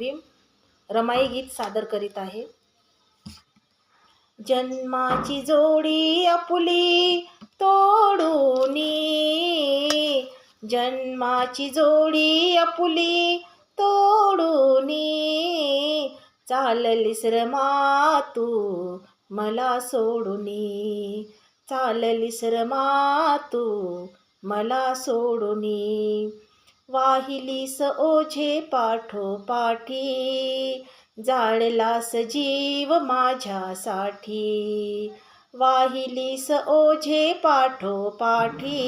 भीम रमाई गीत सादर करीत आहे. जन्माची जोडी आपुली तोडूनी. जन्माची जोडी आपुली तोडूनी. चाललीस रमा तू मला सोडूनी. चाललीस रमा तू मला सोडूनी. वाहिलीस ओझे पाठोपाठी जाळलास जीव माझ्यासाठी वाहिलीस ओझे पाठोपाठी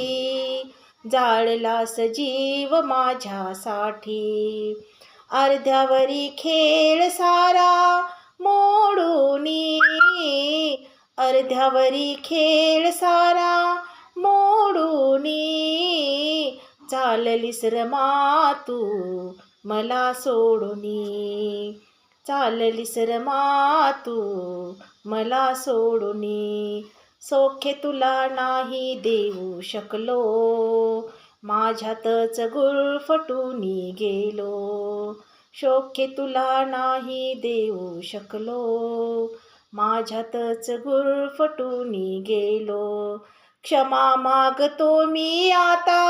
जाळलास जीव माझ्यासाठी अर्ध्यावरी खेळ सारा मोडूनी अर्ध्यावरी खेळ सारा चाललीस रमा तू मला सोडूनी चाललीस रमा तू मला सोडूनी सोखे तुला नाही देऊ शकलो माझ्यातच गुळफटूनी गेलो. शोखे तुला नाही देऊ शकलो माझ्यातच गुळफटूनी गेलो. क्षमा मागतो मी आता.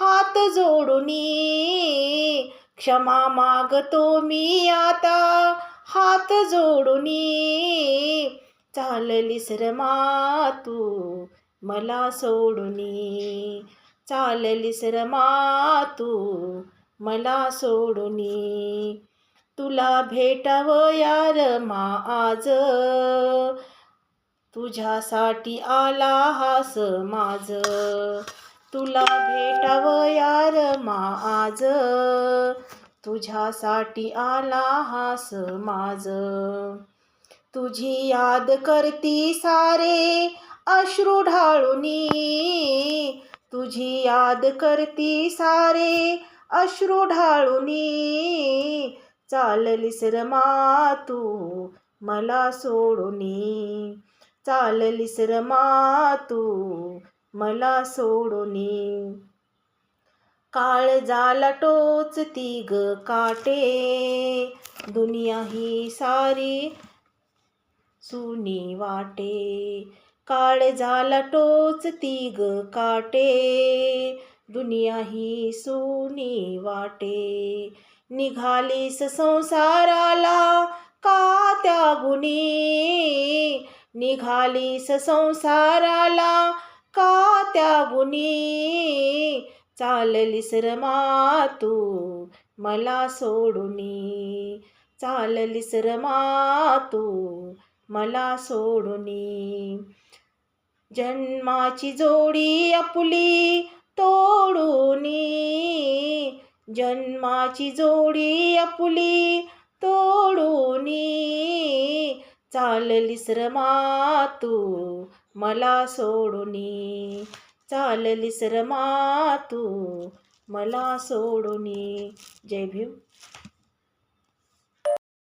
हात जोडूनी क्षमा मागतो मी आता. हात जोडूनी चाललीस रमा तू मला सोडूनी चाललीस रमा तू मला सोडूनी तुला भेटावं यार मा आज. तुझ्यासाठी आला हास माझ तुला भेटावं यार मा आज. तुझ्यासाठी आला हास माझ तुझी याद करती सारे अश्रू ढाळूनी. तुझी याद करती सारे अश्रू ढाळूनी. चाललीस रमा तू मला सोडूनी. चाललीस रमा तू मला सोडूनी काळ जाला टोच ती ग काटे दुनिया ही सारी सुनी वाटे. काळ झाला टोच ती ग काटे दुनिया ही सुनी वाटे. निघालीस संसाराला का त्या गुणी निघाली संसाराला का त्या गुणी चाललीस रमा तू मला सोडूनी. चाललीस रमा तू मला सोडूनी. जन्माची जोडी आपली तोडूनी. जन्माची जोडी आपली तोडूनी. चाललीस रमा तू मला सोडूनी चाललीस रमा तू मला सोडूनी जय भीम.